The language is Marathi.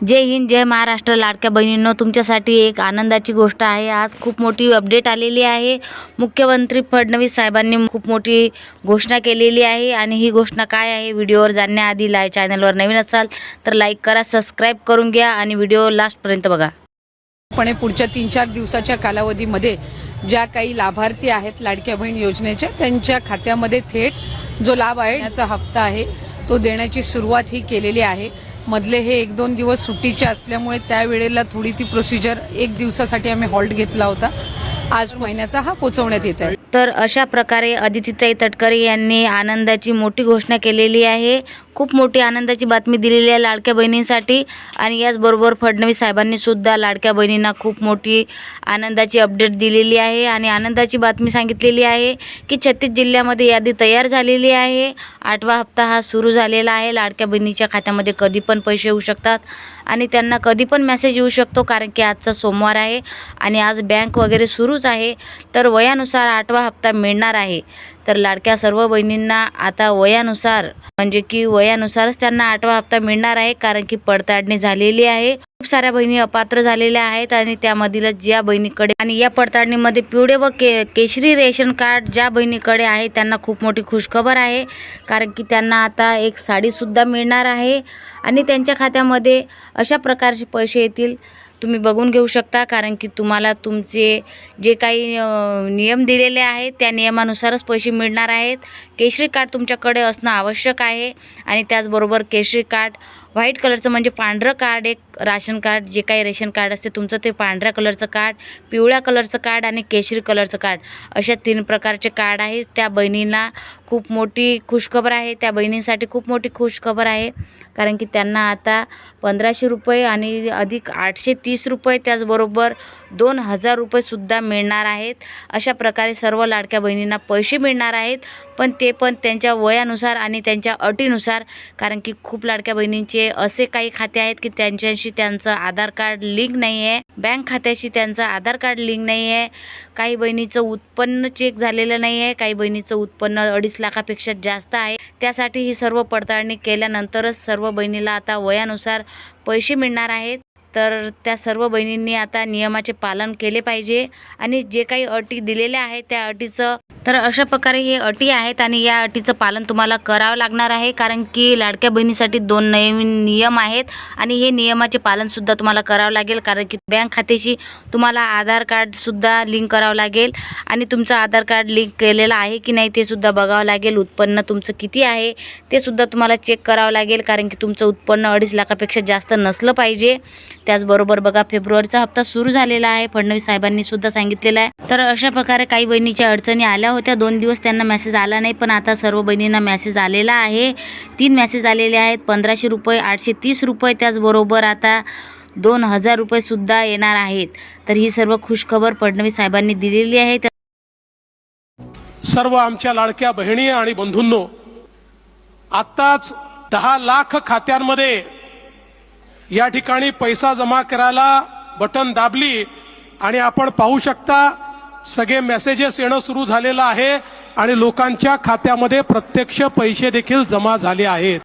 जय हिंद जय महाराष्ट्र लाडक्या बहिणींनो तुमच्यासाठी एक आनंदाची गोष्ट आहे. आज खूप मोठी अपडेट आलेली आहे. मुख्यमंत्री फडणवीस साहेबांनी खूप मोठी घोषणा केलेली आहे आणि ही घोषणा काय आहे व्हिडिओवर जाण्याआधी लाय चॅनलवर नवीन असाल तर लाईक करा सबस्क्राईब करून घ्या आणि व्हिडिओ लास्टपर्यंत बघा. पण पुढच्या तीन चार दिवसाच्या कालावधीमध्ये ज्या काही लाभार्थी आहेत लाडक्या बहीण योजनेच्या त्यांच्या खात्यामध्ये थेट जो लाभ आहे याचा हप्ता आहे तो देण्याची सुरुवात ही केलेली आहे. मधले हे एक दोन दिवस सुट्टीचे असल्यामुळे त्यावेळेला थोडी ती प्रोसिजर एक दिवसासाठी आम्ही हॉल्ट घेतला होता. आज महिन्याचा हा पोचवण्यात येत आहे. तर अशा प्रकारे अदितीताई तटकरे यांनी आनंदाची मोठी घोषणा केलेली आहे. खूप मोठी आनंदाची बातमी दिलेली आहे लाडक्या बहिणींसाठी. आणि याचबरोबर फडणवीस साहेबांनीसुद्धा लाडक्या बहिणींना खूप मोठी आनंदाची अपडेट दिलेली आहे. आणि आनंदाची बातमी सांगितलेली आहे की छत्तीस जिल्ह्यामध्ये यादी तयार झालेली आहे. आठवा हप्ता हा सुरू झालेला आहे. लाडक्या बहिणीच्या खात्यामध्ये कधी पण पैसे येऊ शकतात. आणि त्यांना कधी पण मेसेज येऊ शकतो कारण की आजचा सोमवार आहे. आणि आज बँक वगैरे सुरूच आहे. तर वयानुसार आठवा हप्ता मिळणार आहे. तर लाडक्या सर्व बहिणींना आता वयानुसार म्हणजे की वयानुसारच त्यांना आठवा हप्ता मिळणार आहे कारण की पडताळणी झालेली आहे. खूप साऱ्या बहिणी अपात्र झालेल्या आहेत आणि त्यामधीलच ज्या बहिणीकडे आणि या पडताळणीमध्ये पिवळे व के केशरी रेशन कार्ड ज्या बहिणीकडे आहे त्यांना खूप मोठी खुशखबर आहे. कारण की त्यांना आता एक साडीसुद्धा मिळणार आहे. आणि त्यांच्या खात्यामध्ये अशा प्रकारचे पैसे येतील. तुम्ही बघून घेऊ शकता कारण की तुम्हाला तुमचे जे काही नियम दिलेले आहेत त्या नियमानुसारच पैसे मिळणार आहेत. केशरी कार्ड तुमच्याकडे असणं आवश्यक आहे आणि त्याचबरोबर केशरी कार्ड व्हाईट कलरचं म्हणजे पांढरं कार्ड एक राशन कार्ड जे काही रेशन कार्ड असते तुमचं ते पांढऱ्या कलरचं कार्ड पिवळ्या कलरचं कार्ड आणि केशरी कलरचं कार्ड. अशा तीन प्रकारचे कार्ड आहे. त्या बहिणींना खूप मोठी खुशखबर आहे. त्या बहिणींसाठी खूप मोठी खुशखबर आहे. कारण की त्यांना आता पंधराशे रुपये आणि अधिक आठशे तीस रुपये त्याचबरोबर दोन हजार रुपयेसुद्धा मिळणार आहेत. अशा प्रकारे सर्व लाडक्या बहिणींना पैसे मिळणार आहेत. पण ते पण त्यांच्या वयानुसार आणि त्यांच्या अटीनुसार कारण की खूप लाडक्या बहिणींचे असे काही खाते आहेत की त्यांच्याशी त्यांचं आधार कार्ड लिंक नाही आहे. बँक खात्याशी त्यांचं आधार कार्ड लिंक नाही आहे. काही बहिणीचं उत्पन्न चेक झालेलं नाही आहे. काही बहिणीचं उत्पन्न अडीच लाखापेक्षा जास्त आहे. त्यासाठी ही सर्व पडताळणी केल्यानंतरच सर्व बहिणीला आता वयानुसार पैसे मिळणार आहेत. तर त्या सर्व बहिणींनी आता नियमाचे पालन केले पाहिजे. आणि जे काही अटी दिलेल्या आहेत त्या अटीचं तर अशा प्रकारे हे अटी आहेत आणि या अटीचं पालन तुम्हाला करावं लागणार आहे कारण की लाडक्या बहिणीसाठी दोन नवीन नियम आहेत आणि हे नियमाचे पालनसुद्धा तुम्हाला करावं लागेल कारण की बँक खात्याशी तुम्हाला आधार कार्डसुद्धा लिंक करावं लागेल आणि तुमचं आधार कार्ड लिंक केलेलं आहे की नाही ते सुद्धा बघावं लागेल उत्पन्न तुमचं किती आहे ते सुद्धा तुम्हाला चेक करावं लागेल कारण की तुमचं उत्पन्न अडीच लाखापेक्षा जास्त नसलं पाहिजे. त्याचबरोबर बघा फेब्रुवारीचा हप्ता सुरू झालेला आहे फडणवीस साहेबांनी सुद्धा सांगितलेलं आहे. तर अशा प्रकारे काही बहिणीच्या अडचणी आल्या होत्या. दोन दिवस त्यांना मेसेज आला नाही पण आता सर्व बहिणींना मेसेज आलेला आहे. तीन मेसेज आलेले आहेत. पंधराशे रुपये आठशे तीस रुपये त्याचबरोबर आता दोन हजार रुपयेसुद्धा येणार आहेत. तर ही सर्व खुशखबर फडणवीस साहेबांनी दिलेली आहे. सर्व आमच्या लाडक्या बहिणी आणि बंधूंनो आत्ताच दहा लाख खात्यांमध्ये या ठिकाणी पैसा जमा करायला बटन दाबली आणि आपण पाहू शकता सगळे मेसेजेस येणं सुरू झालेलं आहे आणि लोकांच्या खात्यामध्ये प्रत्यक्ष पैसे देखील जमा झाले आहेत.